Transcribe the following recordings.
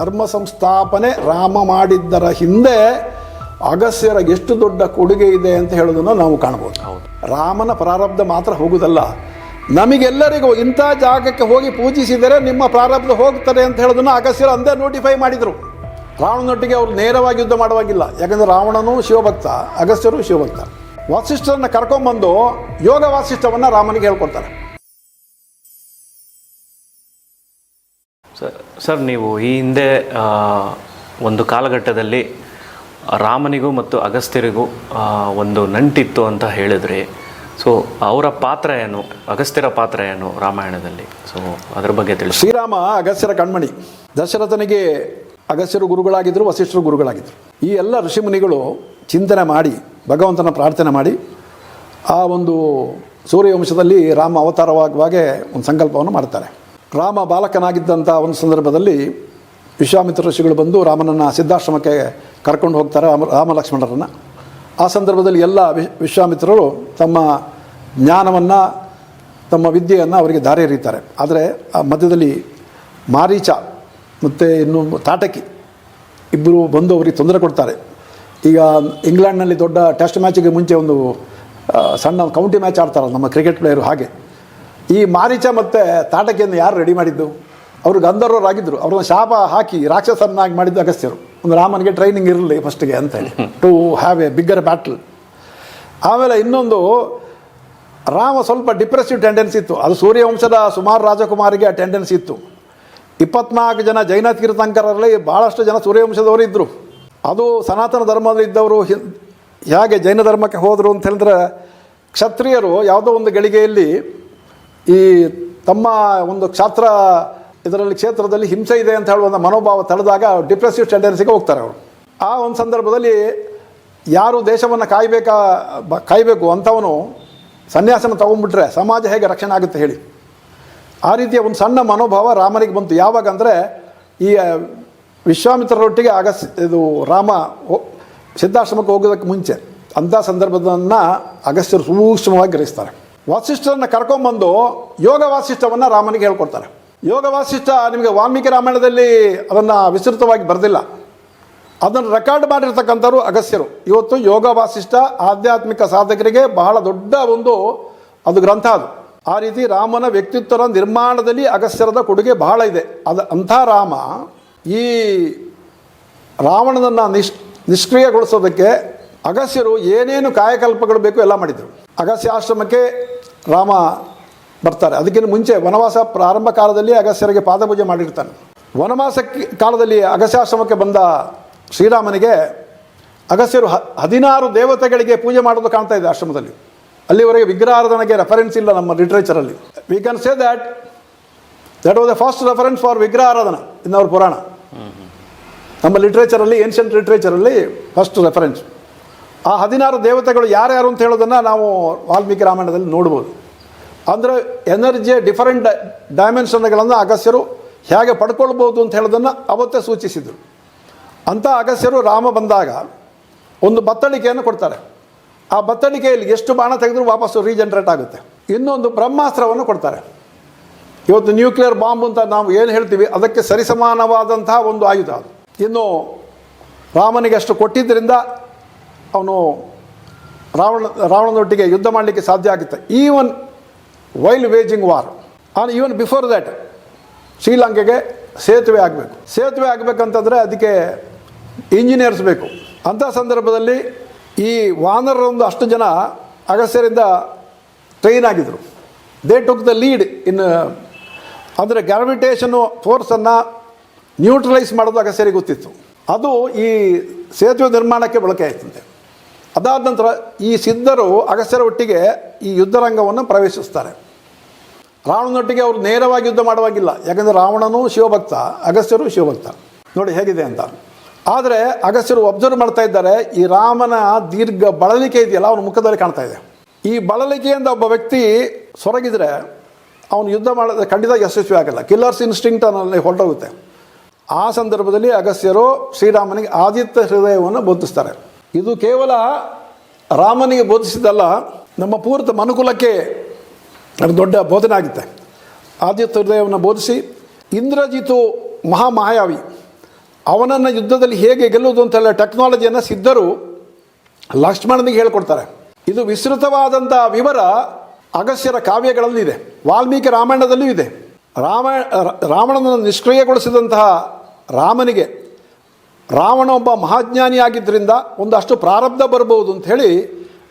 ಧರ್ಮ ಸಂಸ್ಥಾಪನೆ ರಾಮ ಮಾಡಿದ್ದರ ಹಿಂದೆ ಅಗಸ್ಯರ ಎಷ್ಟು ದೊಡ್ಡ ಕೊಡುಗೆ ಇದೆ ಅಂತ ಹೇಳೋದನ್ನು ನಾವು ಕಾಣ್ಬೋದು ರಾಮನ ಪ್ರಾರಬ್ಧ ಮಾತ್ರ ಹೋಗುವುದಲ್ಲ ನಮಗೆಲ್ಲರಿಗೂ ಇಂಥ ಜಾಗಕ್ಕೆ ಹೋಗಿ ಪೂಜಿಸಿದರೆ ನಿಮ್ಮ ಪ್ರಾರಬ್ಧ ಹೋಗ್ತಾರೆ ಅಂತ ಹೇಳೋದನ್ನು ಅಗಸ್ಯರು ಅಂದೇ ನೋಟಿಫೈ ಮಾಡಿದರು. ರಾವಣನೊಟ್ಟಿಗೆ ಅವರು ನೇರವಾಗಿ ಯುದ್ಧ ಮಾಡುವಾಗಿಲ್ಲ. ಯಾಕಂದರೆ ರಾವಣನು ಶಿವಭಕ್ತ ಅಗಸ್ತ್ಯರು ಶಿವಭಕ್ತ. ವಾಸಿಷ್ಠರನ್ನು ಕರ್ಕೊಂಬಂದು ಯೋಗ ವಾಸಿಷ್ಠವನ್ನು ರಾಮನಿಗೆ ಹೇಳ್ಕೊಡ್ತಾರೆ. ಸರ್, ನೀವು ಈ ಹಿಂದೆ ಒಂದು ಕಾಲಘಟ್ಟದಲ್ಲಿ ರಾಮನಿಗೂ ಮತ್ತು ಅಗಸ್ತ್ಯರಿಗೂ ಒಂದು ನಂಟಿತ್ತು ಅಂತ ಹೇಳಿದ್ರಿ, ಸೊ ಅವರ ಪಾತ್ರ ಏನು? ಅಗಸ್ತ್ಯರ ಪಾತ್ರ ಏನು ರಾಮಾಯಣದಲ್ಲಿ? ಸೊ ಅದರ ಬಗ್ಗೆ ತಿಳಿಸಿ. ಶ್ರೀರಾಮ ಅಗಸ್ತ್ಯರ ಕಣ್ಮಣಿ. ದಶರಥನಿಗೆ ಅಗಸ್ತ್ಯರು ಗುರುಗಳಾಗಿದ್ದರು ವಸಿಷ್ಠರು ಗುರುಗಳಾಗಿದ್ದರು ಈ ಎಲ್ಲ ಋಷಿಮುನಿಗಳು ಚಿಂತನೆ ಮಾಡಿ, ಭಗವಂತನ ಪ್ರಾರ್ಥನೆ ಮಾಡಿ, ಆ ಒಂದು ಸೂರ್ಯವಂಶದಲ್ಲಿ ರಾಮ ಅವತಾರವಾಗುವಾಗೆ ಒಂದು ಸಂಕಲ್ಪವನ್ನು ಮಾಡ್ತಾರೆ. ರಾಮ ಬಾಲಕನಾಗಿದ್ದಂಥ ಒಂದು ಸಂದರ್ಭದಲ್ಲಿ ವಿಶ್ವಾಮಿತ್ರ ಋಷಿಗಳು ಬಂದು ರಾಮನನ್ನು ಸಿದ್ಧಾಶ್ರಮಕ್ಕೆ ಕರ್ಕೊಂಡು ಹೋಗ್ತಾರೆ ರಾಮ ಆ ಸಂದರ್ಭದಲ್ಲಿ ಎಲ್ಲ ವಿಶ್ವಾಮಿತ್ರರು ತಮ್ಮ ಜ್ಞಾನವನ್ನು, ತಮ್ಮ ವಿದ್ಯೆಯನ್ನು ಅವರಿಗೆ ದಾರಿ ಎರೀತಾರೆ. ಆದರೆ ಆ ಮಧ್ಯದಲ್ಲಿ ಮಾರೀಚ ಮತ್ತು ಇನ್ನು ತಾಟಕಿ ಇಬ್ಬರು ಬಂದು ಅವರಿಗೆ ತೊಂದರೆ ಕೊಡ್ತಾರೆ. ಈಗ ಇಂಗ್ಲೆಂಡ್ನಲ್ಲಿ ದೊಡ್ಡ ಟೆಸ್ಟ್ ಮ್ಯಾಚಿಗೆ ಮುಂಚೆ ಒಂದು ಸಣ್ಣ ಕೌಂಟಿ ಮ್ಯಾಚ್ ಆಡ್ತಾರಲ್ಲ ನಮ್ಮ ಕ್ರಿಕೆಟ್ ಪ್ಲೇಯರು ಹಾಗೆ. ಈ ಮಾರೀಚ ಮತ್ತು ತಾಟಕಿಯನ್ನು ಯಾರು ರೆಡಿ ಮಾಡಿದ್ದು? ಅವರು ಗಂಧರ್ವರಾಗಿದ್ದರು ಅವ್ರನ್ನ ಶಾಪ ಹಾಕಿ ರಾಕ್ಷಸನ್ನಾಗಿ ಮಾಡಿದ್ದು ಅಗಸ್ತ್ಯರು. ಒಂದು ರಾಮನಿಗೆ ಟ್ರೈನಿಂಗ್ ಇರಲಿ ಫಸ್ಟಿಗೆ ಅಂತ ಹೇಳಿ. To have a bigger battle ಆಮೇಲೆ ಇನ್ನೊಂದು ರಾಮ ಸ್ವಲ್ಪ ಡಿಪ್ರೆಸಿವ್ ಟೆಂಡೆನ್ಸಿ ಇತ್ತು. ಅದು ಸೂರ್ಯವಂಶದ ಸುಮಾರು ರಾಜಕುಮಾರಿಗೆ ಆ ಟೆಂಡೆನ್ಸಿ ಇತ್ತು. ಇಪ್ಪತ್ನಾಲ್ಕು ಜನ ಜೈನ ತೀರ್ಥಂಕರಲ್ಲಿ ಭಾಳಷ್ಟು ಜನ ಸೂರ್ಯವಂಶದವರು ಇದ್ದರು ಅದು ಸನಾತನ ಧರ್ಮದಲ್ಲಿ ಇದ್ದವರು ಹೇಗೆ ಜೈನ ಧರ್ಮಕ್ಕೆ ಹೋದರು ಅಂತ ಹೇಳಿದ್ರೆ ಕ್ಷತ್ರಿಯರು ಯಾವುದೋ ಒಂದು ಗಳಿಗೆಯಲ್ಲಿ ಈ ತಮ್ಮ ಒಂದು ಕ್ಷಾತ್ರ, ಇದರಲ್ಲಿ ಕ್ಷೇತ್ರದಲ್ಲಿ ಹಿಂಸೆ ಇದೆ ಅಂತ ಹೇಳುವ ಮನೋಭಾವ ತಳೆದಾಗ ಡಿಪ್ರೆಸಿವ್ ಟೆಂಡೆನ್ಸಿಗೆ ಹೋಗ್ತಾರೆ ಅವರು. ಆ ಒಂದು ಸಂದರ್ಭದಲ್ಲಿ ಯಾರು ದೇಶವನ್ನು ಕಾಯಬೇಕಾ, ಬ- ಕಾಯಬೇಕು ಅಂಥವನು ಸನ್ಯಾಸನ ತಗೊಂಡ್ಬಿಟ್ರೆ ಸಮಾಜ ಹೇಗೆ ರಕ್ಷಣೆ ಆಗುತ್ತೆ ಹೇಳಿ. ಆ ರೀತಿಯ ಒಂದು ಸಣ್ಣ ಮನೋಭಾವ ರಾಮನಿಗೆ ಬಂತು. ಯಾವಾಗ ಅಂದರೆ ಈ ವಿಶ್ವಾಮಿತ್ರರೊಟ್ಟಿಗೆ ಆಗ ಇದು ರಾಮ ಸಿದ್ಧಾಶ್ರಮಕ್ಕೆ ಹೋಗೋದಕ್ಕೆ ಮುಂಚೆ. ಅಂಥ ಸಂದರ್ಭದನ್ನು ಅಗಸ್ತ್ಯರು ಸೂಕ್ಷ್ಮವಾಗಿ ಗ್ರಹಿಸ್ತಾರೆ. ವಾಸಿಷ್ಠರನ್ನ ಕರ್ಕೊಂಬಂದು ಯೋಗ ವಾಸಿಷ್ಠವನ್ನು ರಾಮನಿಗೆ ಹೇಳ್ಕೊಡ್ತಾರೆ. ಯೋಗ ವಾಸಿಷ್ಠ ನಿಮಗೆ ವಾಲ್ಮೀಕಿ ರಾಮಾಯಣದಲ್ಲಿ ಅದನ್ನು ವಿಸ್ತೃತವಾಗಿ ಬರೆದಿಲ್ಲ. ಅದನ್ನು ರೆಕಾರ್ಡ್ ಮಾಡಿರ್ತಕ್ಕಂಥವ್ರು ಅಗಸ್ಯರು ಇವತ್ತು ಯೋಗ ವಾಸಿಷ್ಠ ಆಧ್ಯಾತ್ಮಿಕ ಸಾಧಕರಿಗೆ ಬಹಳ ದೊಡ್ಡ ಒಂದು ಅದು ಗ್ರಂಥ ಅದು. ಆ ರೀತಿ ರಾಮನ ವ್ಯಕ್ತಿತ್ವದ ನಿರ್ಮಾಣದಲ್ಲಿ ಅಗಸ್ಯರದ ಕೊಡುಗೆ ಬಹಳ ಇದೆ. ಅದು ಅಂಥ ರಾಮ ಈ ರಾವಣನನ್ನು ನಿಷ್ ನಿಷ್ಕ್ರಿಯಗೊಳಿಸೋದಕ್ಕೆ ಅಗಸ್ಯರು ಏನೇನು ಕಾಯಕಲ್ಪಗಳು ಬೇಕು ಎಲ್ಲ ಮಾಡಿದರು. ಅಗಸ್ತ್ಯ ಆಶ್ರಮಕ್ಕೆ ರಾಮ ಬರ್ತಾರೆ. ಅದಕ್ಕಿಂತ ಮುಂಚೆ ವನವಾಸ ಪ್ರಾರಂಭ ಕಾಲದಲ್ಲಿ ಅಗಸ್ಯರಿಗೆ ಪಾದಪೂಜೆ ಮಾಡಿರ್ತಾನೆ. ವನವಾಸ ಕಾಲದಲ್ಲಿ ಅಗಸ್ತ್ಯಾಶ್ರಮಕ್ಕೆ ಬಂದ ಶ್ರೀರಾಮನಿಗೆ ಅಗಸ್ಯರು ಹ ಹದಿನಾರು ದೇವತೆಗಳಿಗೆ ಪೂಜೆ ಮಾಡೋದು ಕಾಣ್ತಾ ಇದೆ ಆಶ್ರಮದಲ್ಲಿ. ಅಲ್ಲಿವರೆಗೆ ವಿಗ್ರಹಾರಾಧನೆಗೆ ರೆಫರೆನ್ಸ್ ಇಲ್ಲ ನಮ್ಮ ಲಿಟ್ರೇಚರಲ್ಲಿ we can say that that was the first reference for ವಿಗ್ರಹಾರಾಧನ in our ಪುರಾಣ. ನಮ್ಮ ಲಿಟ್ರೇಚರಲ್ಲಿ ಏನ್ಷಿಯಂಟ್ ಲಿಟ್ರೇಚರಲ್ಲಿ ಫಸ್ಟ್ ರೆಫರೆನ್ಸ್ ಆ ಹದಿನಾರು ದೇವತೆಗಳು ಯಾರ್ಯಾರು ಅಂತ ಹೇಳೋದನ್ನು ನಾವು ವಾಲ್ಮೀಕಿ ರಾಮಾಯಣದಲ್ಲಿ ನೋಡ್ಬೋದು. ಅಂದರೆ ಎನರ್ಜಿಯ ಡಿಫರೆಂಟ್ ಡೈಮೆನ್ಷನ್ಗಳನ್ನು ಅಗಸ್ಯರು ಹೇಗೆ ಪಡ್ಕೊಳ್ಬೋದು ಅಂತ ಹೇಳೋದನ್ನು ಅವತ್ತೇ ಸೂಚಿಸಿದರು. ಅಂಥ ಅಗಸ್ಯರು ರಾಮ ಬಂದಾಗ ಒಂದು ಬತ್ತಳಿಕೆಯನ್ನು ಕೊಡ್ತಾರೆ. ಆ ಬತ್ತಳಿಕೆಯಲ್ಲಿ ಎಷ್ಟು ಬಾಣ ತೆಗೆದರೂ ವಾಪಸ್ಸು ರೀಜನ್ರೇಟ್ ಆಗುತ್ತೆ. ಇನ್ನೊಂದು ಬ್ರಹ್ಮಾಸ್ತ್ರವನ್ನು ಕೊಡ್ತಾರೆ. ಇವತ್ತು ನ್ಯೂಕ್ಲಿಯರ್ ಬಾಂಬ್ ಅಂತ ನಾವು ಏನು ಹೇಳ್ತೀವಿ? ಅದಕ್ಕೆ ಸರಿಸಮಾನವಾದಂತಹ ಒಂದು ಆಯುಧ ಅದು. ಇನ್ನು ರಾಮನಿಗೆ ಅಷ್ಟು ಕೊಟ್ಟಿದ್ದರಿಂದ ಅವನು ರಾವಣ, ರಾವಣನೊಟ್ಟಿಗೆ ಯುದ್ಧ ಮಾಡಲಿಕ್ಕೆ ಸಾಧ್ಯ ಆಗುತ್ತೆ. Even while waging war on even before that ಶ್ರೀಲಂಕೆಗೆ ಸೇತುವೆ ಆಗಬೇಕು. ಸೇತುವೆ ಆಗಬೇಕಂತಂದರೆ ಅದಕ್ಕೆ ಇಂಜಿನಿಯರ್ಸ್ ಬೇಕು. ಅಂಥ ಸಂದರ್ಭದಲ್ಲಿ ಈ ವಾನರೊಂದು ಅಷ್ಟು ಜನ ಅಗಸ್ಯರಿಂದ ಟ್ರೈನ್ ಆಗಿದ್ದರು they took the lead in ಅಂದರೆ ಗ್ರಾವಿಟೇಷನ್ನು ಫೋರ್ಸನ್ನು ನ್ಯೂಟ್ರಲೈಸ್ ಮಾಡೋದು ಅಗಸ್ಯರಿಗೆ ಗೊತ್ತಿತ್ತು. ಅದು ಈ ಸೇತುವೆ ನಿರ್ಮಾಣಕ್ಕೆ ಬಳಕೆ ಆಯ್ತಂತೆ. ಅದಾದ ನಂತರ ಈ ಸಿದ್ಧರು ಅಗಸ್ಯರ ಒಟ್ಟಿಗೆ ಈ ಯುದ್ಧರಂಗವನ್ನು ಪ್ರವೇಶಿಸ್ತಾರೆ. ರಾವಣನೊಟ್ಟಿಗೆ ಅವರು ನೇರವಾಗಿ ಯುದ್ಧ ಮಾಡುವಾಗಿಲ್ಲ. ಯಾಕಂದರೆ ರಾವಣನೂ ಶಿವಭಕ್ತ ಅಗಸ್ಯರು ಶಿವಭಕ್ತ. ನೋಡಿ ಹೇಗಿದೆ ಅಂತ. ಆದರೆ ಅಗಸ್ಯರು ಅಬ್ಸರ್ವ್ ಮಾಡ್ತಾ ಇದ್ದಾರೆ, ಈ ರಾಮನ ದೀರ್ಘ ಬಳಲಿಕೆ ಇದೆಯಲ್ಲ, ಅವನ ಮುಖದಲ್ಲಿ ಕಾಣ್ತಾ ಇದೆ. ಈ ಬಳಲಿಕೆಯಿಂದ ಒಬ್ಬ ವ್ಯಕ್ತಿ ಸೊರಗಿದರೆ, ಅವನು ಯುದ್ಧ ಮಾಡೋದು ಖಂಡಿತ ಯಶಸ್ವಿ ಆಗಲ್ಲ. ಕಿಲ್ಲರ್ಸ್ ಇನ್ಸ್ಟಿಂಕ್ಟ್ ಅನ್ನಲ್ಲಿ ಹೊರಟೋಗುತ್ತೆ. ಆ ಸಂದರ್ಭದಲ್ಲಿ ಅಗಸ್ಯರು ಶ್ರೀರಾಮನಿಗೆ ಆದಿತ್ಯ ಹೃದಯವನ್ನು ಬೋಧಿಸ್ತಾರೆ. ಇದು ಕೇವಲ ರಾಮನಿಗೆ ಬೋಧಿಸಿದ್ದಲ್ಲ, ನಮ್ಮ ಪೂರ್ತ ಮನುಕುಲಕ್ಕೆ ಅದು ದೊಡ್ಡ ಬೋಧನೆ ಆಗುತ್ತೆ. ಆದಿತ್ಯ ಹೃದಯವನ್ನು ಬೋಧಿಸಿ, ಇಂದ್ರಜಿತು ಮಹಾಮಾಯಾವಿ, ಅವನನ್ನು ಯುದ್ಧದಲ್ಲಿ ಹೇಗೆ ಗೆಲ್ಲುವುದು ಅಂತೆಲ್ಲ ಟೆಕ್ನಾಲಜಿಯನ್ನು ಸಿದ್ಧರು ಲಕ್ಷ್ಮಣನಿಗೆ ಹೇಳ್ಕೊಡ್ತಾರೆ. ಇದು ವಿಸ್ತೃತವಾದಂಥ ವಿವರ ಅಗಸ್ಯರ ಕಾವ್ಯಗಳಲ್ಲಿದೆ ವಾಲ್ಮೀಕಿ ರಾಮಾಯಣದಲ್ಲೂ ಇದೆ. ರಾಮ ರಾವಣನನ್ನು ನಿಷ್ಕ್ರಿಯಗೊಳಿಸಿದಂತಹ ರಾಮನಿಗೆ ರಾವಣ ಒಬ್ಬ ಮಹಾಜ್ಞಾನಿಯಾಗಿದ್ದರಿಂದ ಒಂದಷ್ಟು ಪ್ರಾರಬ್ಧ ಬರ್ಬೋದು ಹೇಳಿ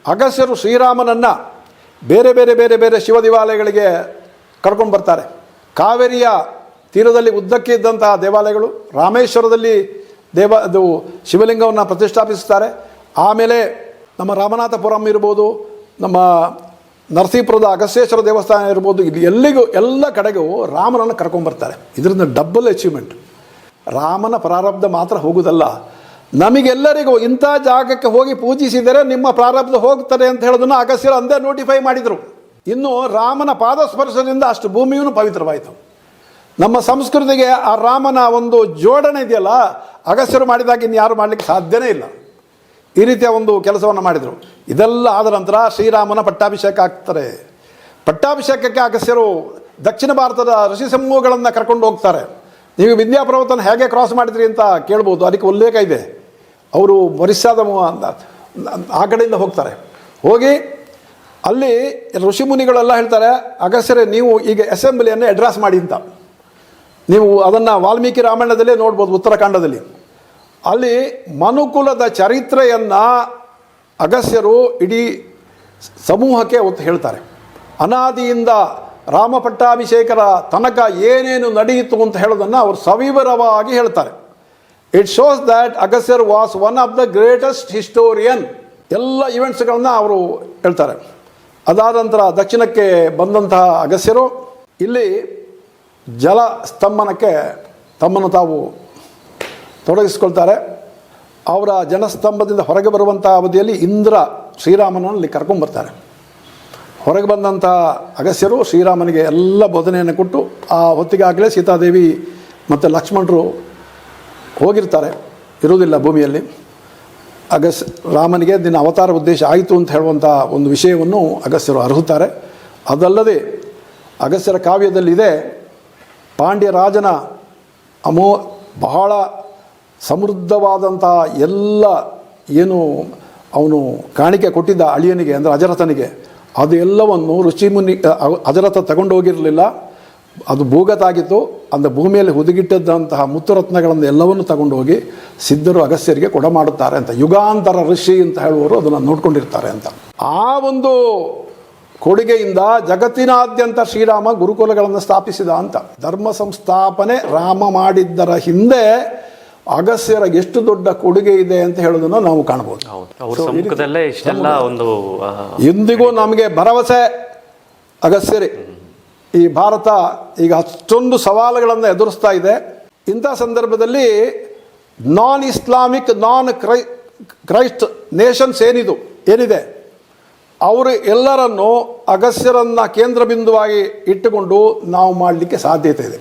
ಅಗಸ್ಯರು ಶ್ರೀರಾಮನನ್ನು ಬೇರೆ ಬೇರೆ ಬೇರೆ ಬೇರೆ ಶಿವ ದೇವಾಲಯಗಳಿಗೆ ಕರ್ಕೊಂಡು ಬರ್ತಾರೆ. ಕಾವೇರಿಯ ತೀರದಲ್ಲಿ ಉದ್ದಕ್ಕೆ ಇದ್ದಂತಹ ದೇವಾಲಯಗಳು ರಾಮೇಶ್ವರದಲ್ಲಿ ದೇವ, ಅದು ಶಿವಲಿಂಗವನ್ನು ಪ್ರತಿಷ್ಠಾಪಿಸುತ್ತಾರೆ. ಆಮೇಲೆ ನಮ್ಮ ರಾಮನಾಥಪುರಂ ಇರ್ಬೋದು, ನಮ್ಮ ನರಸೀಪುರದ ಅಗಸ್ಯೇಶ್ವರ ದೇವಸ್ಥಾನ ಇರ್ಬೋದು, ಇಲ್ಲಿ ಎಲ್ಲಿಗೂ ಎಲ್ಲ ಕಡೆಗೂ ರಾಮನನ್ನು ಕರ್ಕೊಂಬರ್ತಾರೆ ಇದರಿಂದ ಡಬಲ್ ಅಚೀವ್ಮೆಂಟ್ ರಾಮನ ಪ್ರಾರಬ್ಧ ಮಾತ್ರ ಹೋಗುವುದಲ್ಲ ನಮಗೆಲ್ಲರಿಗೂ ಇಂಥ ಜಾಗಕ್ಕೆ ಹೋಗಿ ಪೂಜಿಸಿದರೆ ನಿಮ್ಮ ಪ್ರಾರಬ್ಧ ಹೋಗ್ತಾರೆ ಅಂತ ಹೇಳೋದನ್ನು ಅಗಸ್ಯರು ಅಂದೇ ನೋಟಿಫೈ ಮಾಡಿದರು. ಇನ್ನು ರಾಮನ ಪಾದಸ್ಪರ್ಶದಿಂದ ಅಷ್ಟು ಭೂಮಿಯೂ ಪವಿತ್ರವಾಯಿತು. ನಮ್ಮ ಸಂಸ್ಕೃತಿಗೆ ಆ ರಾಮನ ಒಂದು ಜೋಡಣೆ ಇದೆಯಲ್ಲ ಅಗಸ್ಯರು ಮಾಡಿದಾಗ ಇನ್ನು ಯಾರು ಮಾಡಲಿಕ್ಕೆ ಸಾಧ್ಯನೇ ಇಲ್ಲ. ಈ ರೀತಿಯ ಒಂದು ಕೆಲಸವನ್ನು ಮಾಡಿದರು. ಇದೆಲ್ಲ ಆದ ನಂತರ ಶ್ರೀರಾಮನ ಪಟ್ಟಾಭಿಷೇಕ ಆಗ್ತಾರೆ ಪಟ್ಟಾಭಿಷೇಕಕ್ಕೆ ಅಗಸ್ಯರು ದಕ್ಷಿಣ ಭಾರತದ ಋಷಿ ಸಮೂಹಗಳನ್ನು ಕರ್ಕೊಂಡು ಹೋಗ್ತಾರೆ. ನೀವು ವಿಂಧ್ಯಾಪರ್ವತನ ಹೇಗೆ ಕ್ರಾಸ್ ಮಾಡಿದ್ರಿ ಅಂತ ಕೇಳ್ಬೋದು. ಅದಕ್ಕೆ ಉಲ್ಲೇಖ ಇದೆ. ಅವರು ಒರಿಸ್ಸಾದ ಆ ಕಡೆಯಿಂದ ಹೋಗ್ತಾರೆ. ಹೋಗಿ ಅಲ್ಲಿ ಋಷಿಮುನಿಗಳೆಲ್ಲ ಹೇಳ್ತಾರೆ ಅಗಸ್ಯರೇ ನೀವು ಈಗ ಅಸೆಂಬ್ಲಿಯನ್ನು ಅಡ್ರೆಸ್ ಮಾಡಿ ಅಂತ. ನೀವು ಅದನ್ನು ವಾಲ್ಮೀಕಿ ರಾಮಾಯಣದಲ್ಲೇ ನೋಡ್ಬೋದು, ಉತ್ತರಾಖಂಡದಲ್ಲಿ. ಅಲ್ಲಿ ಮನುಕುಲದ ಚರಿತ್ರೆಯನ್ನು ಅಗಸ್ಯರು ಇಡೀ ಸಮೂಹಕ್ಕೆ ಹೇಳ್ತಾರೆ. ಅನಾದಿಯಿಂದ ರಾಮ ಪಟ್ಟಾಭಿಷೇಕರ ತನಕ ಏನೇನು ನಡೆಯಿತು ಅಂತ ಹೇಳೋದನ್ನು ಅವರು ಸವಿವರವಾಗಿ ಹೇಳ್ತಾರೆ. It shows that Agastyar was one of the greatest historian ಎಲ್ಲ ಇವೆಂಟ್ಸ್ಗಳನ್ನ ಅವರು ಹೇಳ್ತಾರೆ. ಅದಾದ ನಂತರ ದಕ್ಷಿಣಕ್ಕೆ ಬಂದಂತಹ ಅಗಸ್ಯರು ಇಲ್ಲಿ ಜಲ ಸ್ತಂಭನಕ್ಕೆ ತಮ್ಮನ್ನು ತಾವು ತೊಡಗಿಸ್ಕೊಳ್ತಾರೆ. ಅವರ ಜನಸ್ತಂಭದಿಂದ ಹೊರಗೆ ಬರುವಂಥ ಅವಧಿಯಲ್ಲಿ ಇಂದ್ರ ಶ್ರೀರಾಮನಲ್ಲಿ ಕರ್ಕೊಂಬರ್ತಾರೆ ಹೊರಗೆ ಬಂದಂಥ ಅಗಸ್ಯರು ಶ್ರೀರಾಮನಿಗೆ ಎಲ್ಲ ಬೋಧನೆಯನ್ನು ಕೊಟ್ಟು ಆ ಹೊತ್ತಿಗಾಗಲೇ ಸೀತಾದೇವಿ ಮತ್ತು ಲಕ್ಷ್ಮಣರು ಹೋಗಿರ್ತಾರೆ, ಇರುವುದಿಲ್ಲ ಭೂಮಿಯಲ್ಲಿ. ಅಗಸ್, ರಾಮನಿಗೆ ದಿನ ಅವತಾರ ಉದ್ದೇಶ ಆಯಿತು ಅಂತ ಹೇಳುವಂಥ ಒಂದು ವಿಷಯವನ್ನು ಅಗಸ್ಯರು ಅರ್ಹುತ್ತಾರೆ. ಅದಲ್ಲದೆ ಅಗಸ್ಯರ ಕಾವ್ಯದಲ್ಲಿದೆ, ಪಾಂಡ್ಯ ರಾಜನ ಅಮೋ, ಬಹಳ ಸಮೃದ್ಧವಾದಂಥ ಎಲ್ಲ ಏನು ಅವನು ಕಾಣಿಕೆ ಕೊಟ್ಟಿದ್ದ ಅಳಿಯನಿಗೆ ಅಂದರೆ ಅಜರಥನಿಗೆ ಅದು ಎಲ್ಲವನ್ನು ಋಷಿಮುನಿ ಅ- ಅಜರಥ ತಗೊಂಡೋಗಿರಲಿಲ್ಲ ಅದು ಭೂಗತಾಗಿತ್ತು ಅಂದ ಭೂಮಿಯಲ್ಲಿ ಹುದುಗಿಟ್ಟಿದ್ದಂತಹ ಮುತ್ತುರತ್ನಗಳನ್ನು ಎಲ್ಲವನ್ನು ತಗೊಂಡೋಗಿ ಸಿದ್ಧರು ಅಗಸ್ಯರಿಗೆ ಕೊಡ ಮಾಡುತ್ತಾರೆ ಅಂತ. ಯುಗಾಂತರ ಋಷಿ ಅಂತ ಹೇಳುವವರು ಅದನ್ನು ನೋಡ್ಕೊಂಡಿರ್ತಾರೆ ಅಂತ. ಆ ಒಂದು ಕೊಡುಗೆಯಿಂದ ಜಗತ್ತಿನಾದ್ಯಂತ ಶ್ರೀರಾಮ ಗುರುಕುಲಗಳನ್ನು ಸ್ಥಾಪಿಸಿದ ಅಂತ. ಧರ್ಮ ಸಂಸ್ಥಾಪನೆ ರಾಮ ಮಾಡಿದ್ದರ ಹಿಂದೆ ಅಗಸ್ಯರ ಎಷ್ಟು ದೊಡ್ಡ ಕೊಡುಗೆ ಇದೆ ಅಂತ ಹೇಳೋದನ್ನು ನಾವು ಕಾಣಬಹುದು ಇಂದಿಗೂ ನಮಗೆ ಭರವಸೆ ಅಗಸ್ಯರಿ ಈ ಭಾರತ ಈಗ ಅಷ್ಟೊಂದು ಸವಾಲುಗಳನ್ನು ಎದುರಿಸ್ತಾ ಇದೆ. ಇಂಥ ಸಂದರ್ಭದಲ್ಲಿ non Islamic non cry Christ nations ಏನಿದು ಏನಿದೆ? ಅವರು ಎಲ್ಲರನ್ನು ಅಗಸ್ಯರನ್ನು ಕೇಂದ್ರ ಬಿಂದುವಾಗಿ ಇಟ್ಟುಕೊಂಡು ನಾವು ಮಾಡಲಿಕ್ಕೆ ಸಾಧ್ಯತೆ ಇದೆ.